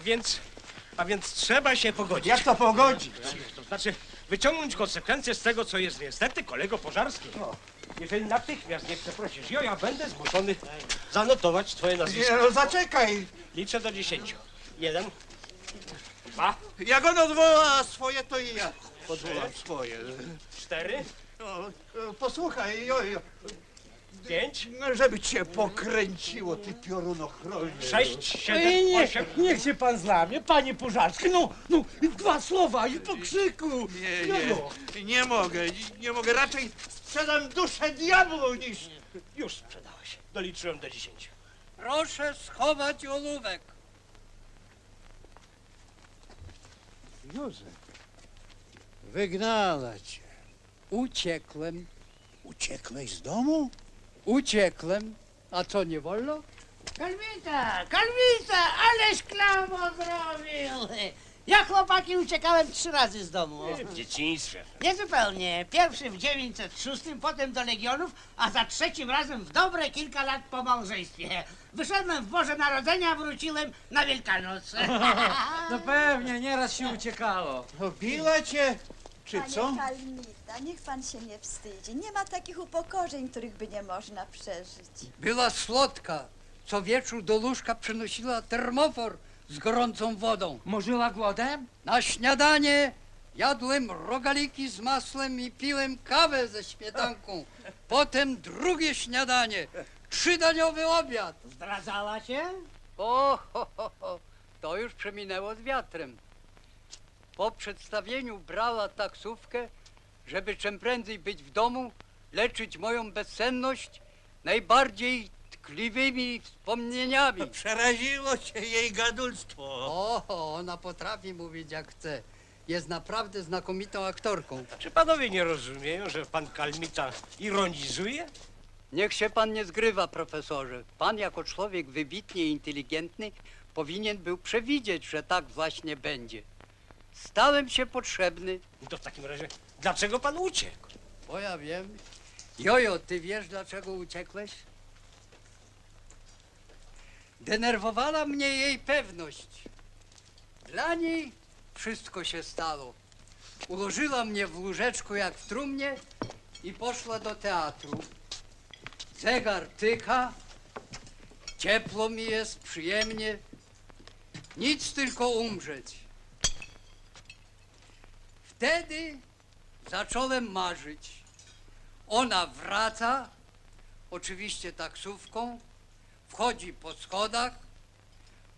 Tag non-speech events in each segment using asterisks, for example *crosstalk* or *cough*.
A więc, a więc trzeba się pogodzić. Jak to pogodzić? To znaczy wyciągnąć konsekwencje z tego, co jest niestety kolego Pożarski. Jeżeli natychmiast nie przeprosisz Joja, będę zmuszony zanotować twoje Nie, nazwisko. no zaczekaj. Liczę do dziesięciu. Jeden, dwa, Jak on odwoła swoje, to i ja odwołam swoje. cztery, No, e, posłuchaj, jojo, pięć, no, żeby cię pokręciło, ty piorunochronie. sześć, Ej, siedem, nie, osiem. niech się pan złamie, panie Pożarski. No, no, dwa słowa i po krzyku. Nie, No, nie, nie mogę, nie, mogę. Raczej sprzedam duszę diabłu niż... Już sprzedałeś. Doliczyłem do dziesięciu. Proszę schować ołówek. Józef, wygnała cię. Uciekłem, Uciekłeś z domu? Uciekłem. A co, nie wolno? Kalwita, Kalwita, aleś klamo zrobił! Ja chłopaki uciekałem trzy razy z domu. W dzieciństwie. Niezupełnie. Pierwszy w 906, potem do Legionów, a za trzecim razem w dobre kilka lat po małżeństwie. Wyszedłem w Boże Narodzenia, wróciłem na Wielkanoc. *laughs* No pewnie, nieraz się uciekało. No biła cię, czy Panie co? Kalmita, niech pan się nie wstydzi. Nie ma takich upokorzeń, których by nie można przeżyć. Była słodka. Co wieczór do łóżka przynosiła termofor z gorącą wodą. Morzyła głodem? Na śniadanie jadłem rogaliki z masłem i piłem kawę ze śmietanką. Potem drugie śniadanie, trzydaniowy obiad. Zdradzała cię? O, ho, ho, ho. to już przeminęło z wiatrem. Po przedstawieniu brała taksówkę, żeby czym prędzej być w domu, leczyć moją bezsenność najbardziej tkliwymi wspomnieniami. Przeraziło cię jej gadulstwo. O, ona potrafi mówić jak chce. Jest naprawdę znakomitą aktorką. Czy panowie nie rozumieją, że pan Kalmita ironizuje? Niech się pan nie zgrywa, profesorze. Pan jako człowiek wybitnie inteligentny powinien był przewidzieć, że tak właśnie będzie. Stałem się potrzebny, To w takim razie, dlaczego pan uciekł? bo ja wiem. Jojo, ty wiesz dlaczego uciekłeś? Denerwowała mnie jej pewność. Dla niej wszystko się stało. Ułożyła mnie w łóżeczku jak w trumnie i poszła do teatru. Zegar tyka, ciepło mi jest, przyjemnie. Nic tylko umrzeć. Wtedy zacząłem marzyć. Ona wraca, oczywiście taksówką, wchodzi po schodach,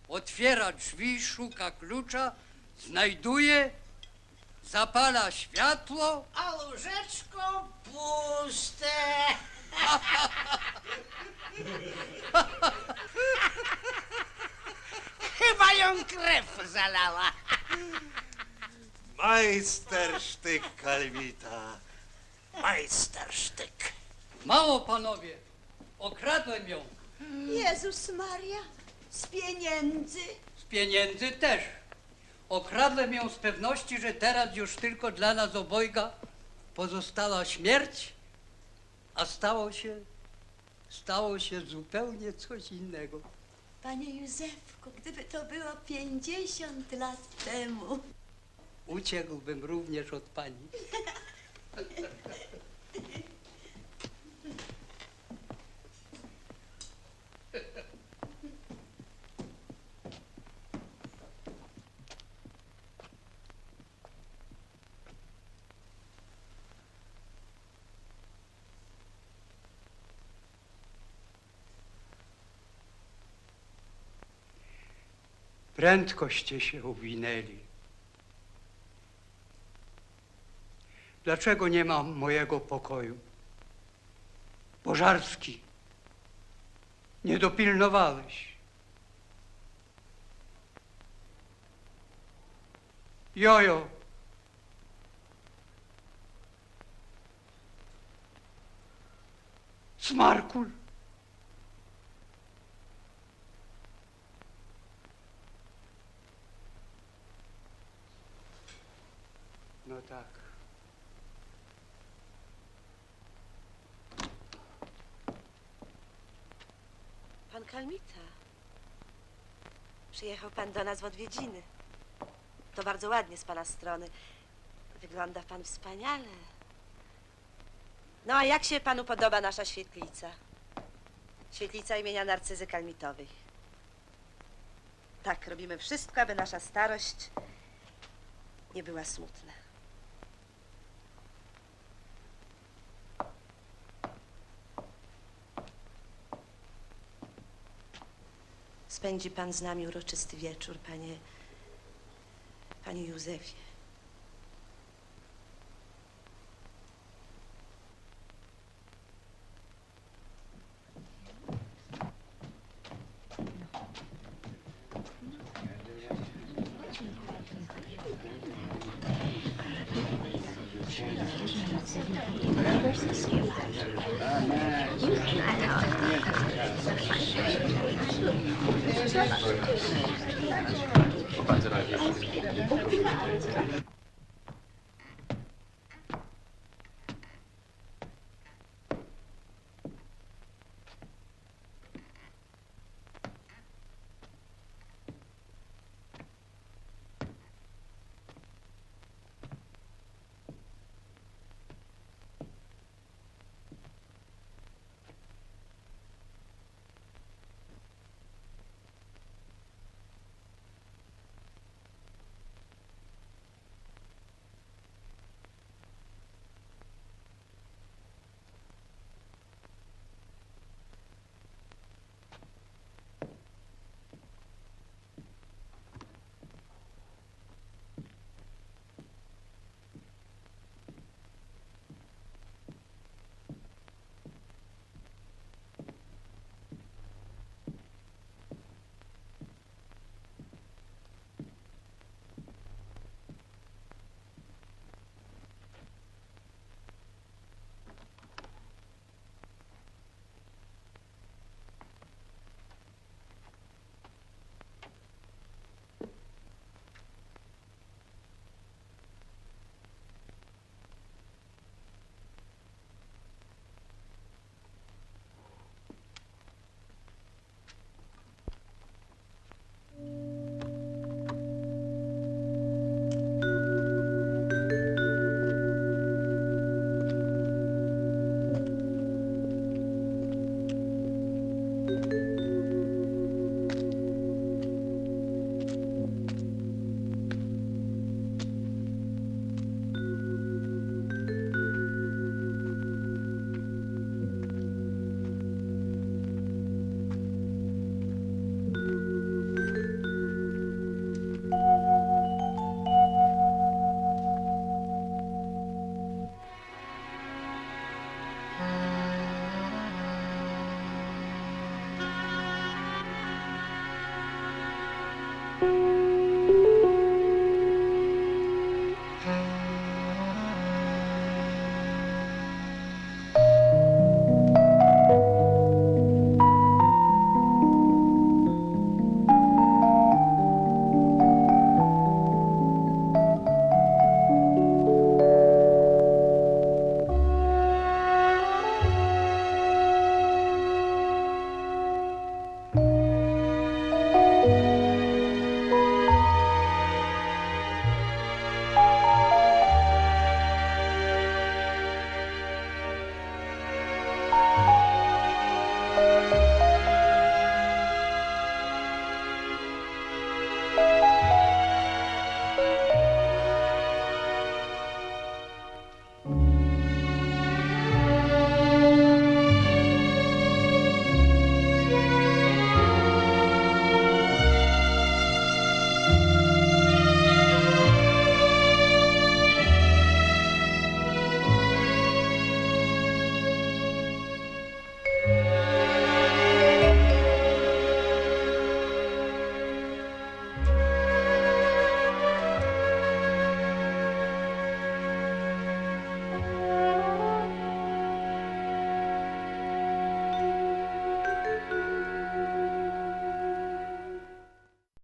otwiera drzwi, szuka klucza, znajduje, zapala światło. A łóżeczko puste. *laughs* Chyba ją krew zalała. Majstersztyk Kalmita. Majstersztyk. Mało panowie, okradłem ją. Jezus Maria, z pieniędzy. Z pieniędzy też. Okradłem ją z pewności, że teraz już tylko dla nas obojga pozostała śmierć, a stało się, stało się zupełnie coś innego. Panie Józefku, gdyby to było 50 lat temu. Uciekłbym również od pani. Prędkoście się uwinęli. Dlaczego nie mam mojego pokoju? Pożarski, nie dopilnowałeś. Jojo, Smarkul. No tak. Pan Kalmita. Przyjechał pan do nas w odwiedziny. To bardzo ładnie z pana strony. Wygląda pan wspaniale. No a jak się panu podoba nasza świetlica? Świetlica imienia Narcyzy Kalmitowej. Tak, robimy wszystko, aby nasza starość nie była smutna. Spędzi pan z nami uroczysty wieczór, panie. panie Józefie. 반절하게